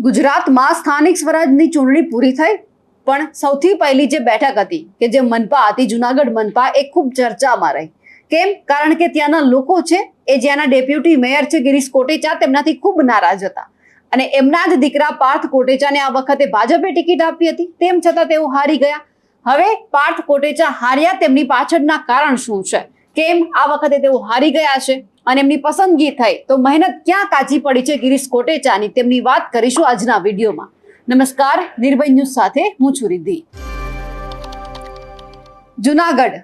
ગુજરાતમાં સ્થાનિક સ્વરાજની ચૂંટણી પૂરી થઈ, પણ સૌથી પહેલી જે બેઠક હતી, કે જે મનપા હતી, જુનાગઢ મનપા, એ ખૂબ ચર્ચામાં રહી. કેમ? કારણ કે ત્યાંના લોકો છે, એ જ્યાંના ડેપ્યુટી મેયર છે, ગિરીશ કોટેચા, તેમનાથી ખૂબ નારાજ હતા. અને એમના જ દીકરા પાર્થ કોટેચાને આ વખતે ભાજપે ટિકિટ આપી હતી, તેમ છતાં તેઓ હારી ગયા. હવે પાર્થ કોટેચા હાર્યા, તેમની પાછળના કારણ શું છે? કેમ આ વખતે તેઓ હારી ગયા છે? અને એમની પસંદગી થઈ. તો મહેનત ક્યાં કાચી પડી છે ગિરીશ કોટેચાની? તેમની વાત કરીશું આજના વિડીયોમાં. નમસ્કાર, નિર્ભય ન્યૂઝ સાથે હું છું રિદ્ધિ. જુનાગઢ.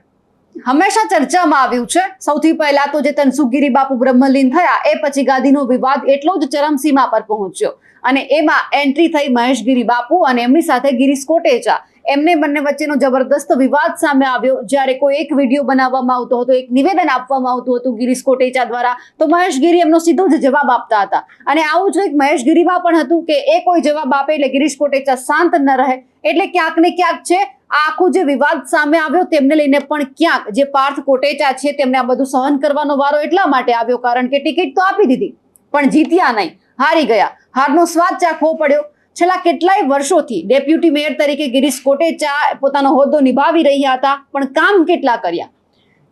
હંમેશા ચર્ચામાં આવ્યું છે. સૌથી પહેલા તો જે તનસુખગીરી બાપુ બ્રહ્મલીન થયા, એ પછી ગાદીનો વિવાદ એટલો જ ચરમસીમા પર પહોંચ્યો. અને એમાં એન્ટ્રી થઈ મહેશગીરી બાપુ અને એમની સાથે ગિરીશ કોટેચા. એમને બંને વચ્ચેનો જબરદસ્ત વિવાદ સામે આવ્યો. જ્યારે કોઈ એક વીડિયો બનાવવામાં આવતો હતો, એક નિવેદન આપવામાં આવતું હતું ગિરીશ કોટેચા દ્વારા, તો મહેશગીરી એમનો સીધો જ જવાબ આપતા હતા. અને આવું જ એક મહેશ ગીરીમાં પણ હતું કે એ કોઈ જવાબ આપે એટલે ગિરીશ કોટેચા શાંત ન રહે. એટલે ક્યાંક ને ક્યાંક છે આખું જે વિવાદ સામે આવ્યો તેમને લઈને પણ ક્યાંક જે પાર્થ કોટેચા છે તેમને આ બધું સહન કરવાનો વારો એટલા માટે આવ્યો, કારણ કે ટિકિટ તો આપી દીધી, પણ જીત્યા નહીં, હારી ગયા. હારનો સ્વાદ ચાખવો પડ્યો. છેલ્લા કેટલાય વર્ષોથી ડેપ્યુટી મેયર તરીકે ગિરીશ કોટેચા પોતાનો હોદ્દો નિભાવી રહ્યા હતા, પણ કામ કેટલા કર્યા?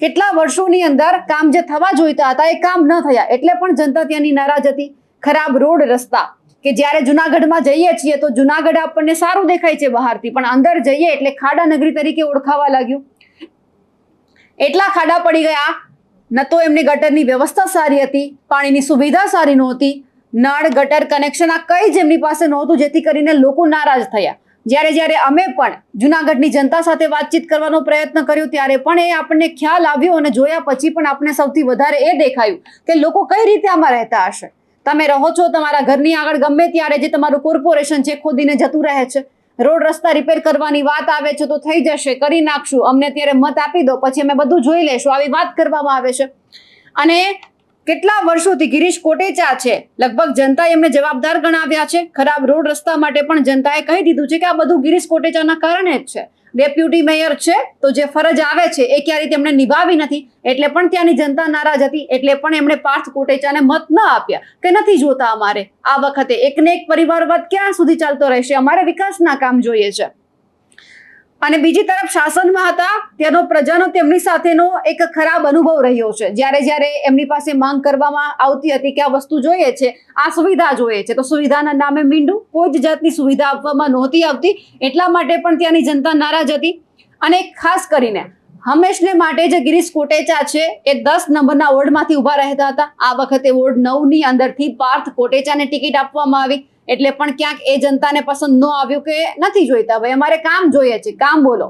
કેટલા વર્ષોની અંદર કામ જે થવા જોઈતા હતા એ કામ ન થયા, એટલે પણ જનતા ત્યાંની નારાજ હતી. ખરાબ રોડ રસ્તા, કે જ્યારે જુનાગઢમાં જઈએ છીએ તો જુનાગઢ આપણને સારું દેખાય છે બહારથી, પણ અંદર જઈએ એટલે ખાડા નગરી તરીકે ઓળખાવા લાગ્યું. એટલા ખાડા પડી ગયા, ન તો એમની ગટરની વ્યવસ્થા સારી હતી, પાણીની સુવિધા સારી નહોતી નળ, ગટર કનેક્શન આ કઈ જ એમની પાસે નહોતું, જેથી કરીને લોકો નારાજ થયા. જ્યારે જ્યારે અમે પણ જુનાગઢની જનતા સાથે વાતચીત કરવાનો પ્રયત્ન કર્યો, ત્યારે પણ એ આપણને ખ્યાલ આવ્યો અને જોયા પછી પણ આપણે સૌથી વધારે એ દેખાયું કે લોકો કઈ રીતે આમાં રહેતા હશે. તમે રહો છો તમારા ઘરની આગળ, ગમે ત્યારે જે તમારું કોર્પોરેશન છે, ખોદીને જતું રહે છે. રોડ રસ્તા રિપેર કરવાની વાત આવે છે તો થઈ જશે, કરી નાખશું. અમને ત્યારે મત આપી દો, પછી અમે બધું જોઈ લેશું. આવી વાત કરવામાં આવે છે. અને કેટલા વર્ષોથી ગિરીશ કોટેચા છે? લગભગ જનતાએ એમને જવાબદાર ગણાવ્યા છે. ખરાબ રોડ રસ્તા માટે પણ જનતાએ કહી દીધું છે કે આ બધું ગિરીશ કોટેચાના કારણે જ છે. ડેપ્યુટી મેયર છે તો જે ફરજ આવે છે એ ક્યારે તેમણે નિભાવી નથી. એટલે પણ ત્યાંની જનતા નારાજ હતી. એટલે પણ એમણે પાર્થ કોટેચાને મત ન આપ્યા કે નથી જોતા અમારે. આ વખતે એકને એક પરિવારવાદ ક્યાં સુધી ચાલતો રહેશે? અમારે વિકાસના કામ જોઈએ છે. અને બીજી તરફ શાસનમાં હતા, તેનો પ્રજાનો તેમની સાથેનો એક ખરાબ અનુભવ રહ્યો છે. જ્યારે જ્યારે એમની પાસે માંગ કરવામાં આવતી હતી કે આ વસ્તુ જોઈએ છે, આ સુવિધા જોઈએ છે. તો સુવિધાના નામે મીંડું કોઈ જ જાતની સુવિધા આપવામાં નહોતી આવતી. એટલા માટે પણ ત્યાંની જનતા નારાજ હતી. અને ખાસ કરીને હંમેશને માટે જે ગિરીશ કોટેચા છે, એ દસ નંબરના વોર્ડમાંથી ઊભા રહેતા હતા. આ વખતે વોર્ડ નવની અંદરથી પાર્થ કોટેચાને ટિકિટ આપવામાં આવી. એટલે પણ ક્યાંક એ જનતાને પસંદ ન આવ્યું કે નથી જોઈતા. ભાઈ, અમારે કામ જોઈએ છે. કામ બોલો.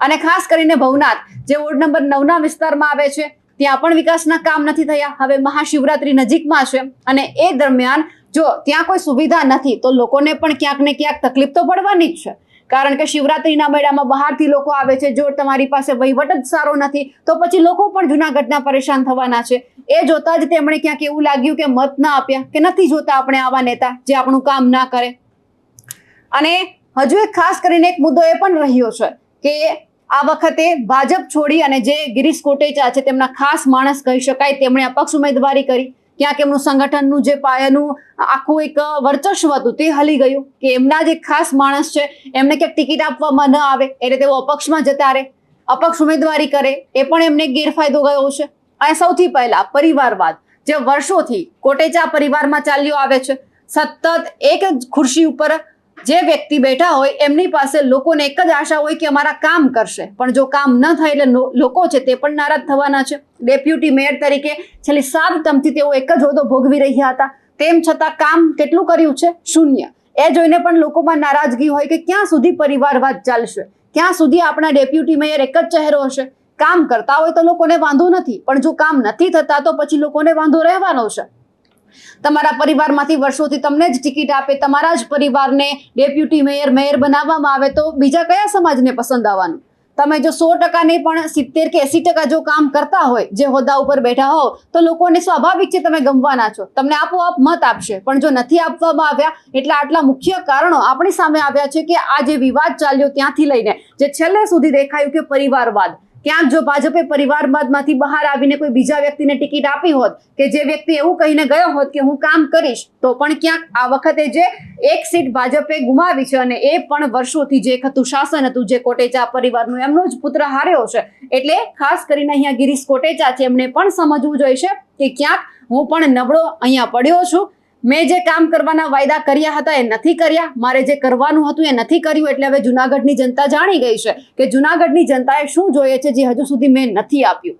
અને ખાસ કરીને ભવનાથ, જે વોર્ડ નંબર નવના વિસ્તારમાં આવે છે, ત્યાં પણ વિકાસના કામ નથી થયા. હવે મહાશિવરાત્રી નજીકમાં છે અને એ દરમિયાન જો ત્યાં કોઈ સુવિધા નથી, તો લોકોને પણ ક્યાંક ને ક્યાંક તકલીફ તો પડવાની જ છે. કારણ કે શિવરાત્રીના મેળામાં બહારથી લોકો આવે છે. જો તમારી પાસે વહીવટ જ સારો નથી, તો પછી લોકો પણ જુનાગઢના પરેશાન થવાના છે. એ જોતા જ તેમણે ક્યાંક એવું લાગ્યું કે મત ના આપ્યા, કે નથી જોતા આપણે આવા નેતા જે આપણું કામ ના કરે. અને હજુ એક ખાસ કરીને એક મુદ્દો એ પણ રહ્યો છે કે આ વખતે ભાજપ છોડી અને જે ગિરીશ કોટેચા છે તેમના ખાસ માણસ કહી શકાય, તેમણે અપક્ષ ઉમેદવારી કરી. ક્યાંક એમનું સંગઠનનું જે પાયાનું આખું એક વર્ચસ્વ હતું તે હલી ગયું કે એમના જે ખાસ માણસ છે, એમને ક્યાંક ટિકિટ આપવામાં ન આવે, એટલે તેઓ અપક્ષમાં જતા રહે. અપક્ષ ઉમેદવારી કરે, એ પણ એમને ગેરફાયદો ગયો છે અને સૌથી પહેલા પરિવારવાદ, જે વર્ષોથી કોટેચા પરિવારમાં ચાલ્યો આવે છે. સતત એક જ ખુરશી ઉપર જે વ્યક્તિ બેઠા હોય, એમની પાસે લોકોને એક જ આશા હોય કે અમારા કામ કરશે. પણ જો કામ ન થાય એટલે લોકો છે તે પણ નારાજ થવાના છે. ડેપ્યુટી મેયર તરીકે છેલ્લી સાત ટર્મથી તેઓ એક જ હોદ્દો ભોગવી રહ્યા હતા. તેમ છતાં કામ કેટલું કર્યું છે? શૂન્ય. એ જોઈને પણ લોકોમાં નારાજગી હોય કે ક્યાં સુધી પરિવારવાદ ચાલશે? ક્યાં સુધી આપણા ડેપ્યુટી મેયર એક જ ચહેરો હશે? કામ કરતા હોય તો લોકોને વાંધો નથી. પણ જો કામ નથી થતા તો પછી લોકોને વાંધો રહેવાનો છે. તમારા પરિવારમાંથી વર્ષોથી તમને જ ટિકિટ આપે, તમારા જ પરિવારને ડેપ્યુટી મેયર મેયર બનાવવામાં આવે તો બીજા કયા સમાજને પસંદ આવવાનું? તમે જો સો ટકા નહીં પણ સિત્તેર કે એસી ટકા જો કામ કરતા હોય, જે હોદ્દા ઉપર બેઠા હો, તો લોકોને સ્વાભાવિક છે તમે ગમવાના છો. તમને આપોઆપ મત આપશે. પણ જો નથી આપવામાં આવ્યા, એટલે આટલા મુખ્ય કારણો આપણી સામે આવ્યા છે કે આ જે વિવાદ ચાલ્યો ત્યાંથી લઈને, જે છેલ્લે સુધી દેખાયું કે પરિવારવાદ ક્યાંક જો ભાજપે પરિવારવાદમાંથી બહાર આવીને કોઈ બીજા વ્યક્તિને ટિકિટ આપી હોત કે જે વ્યક્તિ એવું કહીને ગયો હોત કે હું કામ કરીશ, તો પણ ક્યાંક આ વખતે જે એક સીટ ભાજપે ગુમાવી છે અને એ પણ વર્ષોથી જે એક હતું શાસન હતું, જે કોટેચા પરિવારનું એમનો જ પુત્ર હાર્યો છે. એટલે ખાસ કરીને અહીંયા ગિરીશ કોટેચા છે, એમને પણ સમજવું જોઈશે કે ક્યાંક હું પણ નબળો અહીંયા પડ્યો છું. મેં જે કામ કરવાના વાયદા કર્યા હતા એ નથી કર્યા. મારે જે કરવાનું હતું એ નથી કર્યું. એટલે હવે જુનાગઢની જનતા જાણી ગઈ છે કે જુનાગઢની જનતાએ શું જોઈએ છે જે હજુ સુધી મેં નથી આપ્યું.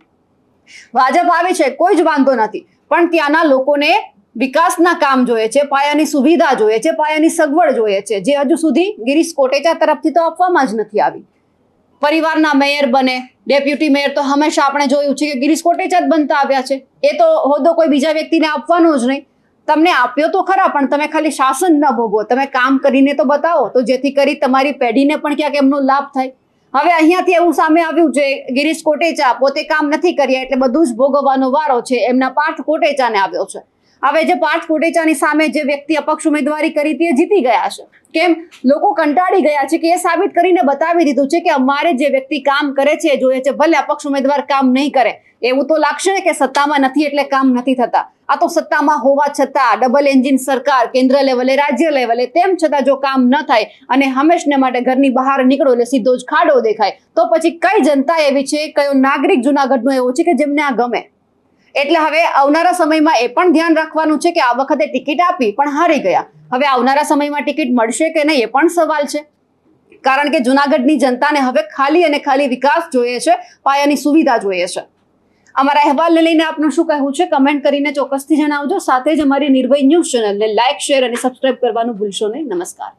ભાજપ આવે છે, કોઈ જ વાંધો નથી. પણ ત્યાંના લોકોને વિકાસના કામ જોઈએ છે, પાયાની સુવિધા જોઈએ છે, પાયાની સગવડ જોઈએ છે, જે હજુ સુધી ગિરીશ કોટેચા તરફથી તો આપવામાં જ નથી આવી. પરિવારના મેયર બને, ડેપ્યુટી મેયર તો હંમેશા આપણે જોયું છે કે ગિરીશ કોટેચા જ બનતા આવ્યા છે. એ તો હોદ્દો કોઈ બીજા વ્યક્તિને આપવાનો જ નહીં. તમને આપ્યો તો ખરા, પણ તમે ખાલી શાસન ન ભોગવો. તમે કામ કરીને તો બતાવો. તો જેથી કરી તમારી પેઢીને પણ ક્યાંક એમનો લાભ થાય. હવે અહીંયાથી એવું સામે આવ્યું છે, ગિરીશ કોટેચા પોતે કામ નથી કર્યા, એટલે બધું જ ભોગવવાનો વારો છે. એમના પાર્થ કોટેચાને આવ્યો છે. હવે જે પાર્થ કોટેચાની સામે જે વ્યક્તિ અપક્ષ ઉમેદવારી કરી તે જીતી ગયા છે. કેમ? લોકો કંટાળી ગયા છે કે એ સાબિત કરીને બતાવી દીધું છે કે અમારે જે વ્યક્તિ કામ કરે છે જોઈએ છે, ભલે અપક્ષ ઉમેદવાર કામ નહીં કરે. એવું તો લાગશે કે સત્તામાં નથી એટલે કામ નથી થતા. આ તો સત્તામાં હોવા છતાં ડબલ એન્જિન સરકાર, કેન્દ્ર લેવલે, રાજ્ય લેવલે, તેમ છતાં જો કામ ન થાય અને હંમેશને માટે ઘરની બહાર નીકળો એટલે સીધો જ ખાડો દેખાય, તો પછી કઈ જનતા એવી છે? કયો નાગરિક જુનાગઢનો એવો છે કે જેમને આ ગમે? એટલે હવે આવનારા સમયમાં એ પણ ધ્યાન રાખવાનું છે કે આ વખતે ટિકિટ આપી પણ હારી ગયા. હવે આવનારા સમયમાં ટિકિટ મળશે કે નહીં એ પણ સવાલ છે. કારણ કે જુનાગઢની જનતાને હવે ખાલી અને ખાલી વિકાસ જોઈએ છે, પાયાની સુવિધા જોઈએ છે. અમારા અહેવાલને લઈને આપનું શું કહેવું છે? કમેન્ટ કરીને ચોક્કસથી જણાવજો. સાથે જ અમારી નિર્ભય ન્યૂઝ ચેનલને લાઇક શેર અને સબસ્ક્રાઇબ કરવાનું ભૂલશો નહીં. નમસ્કાર.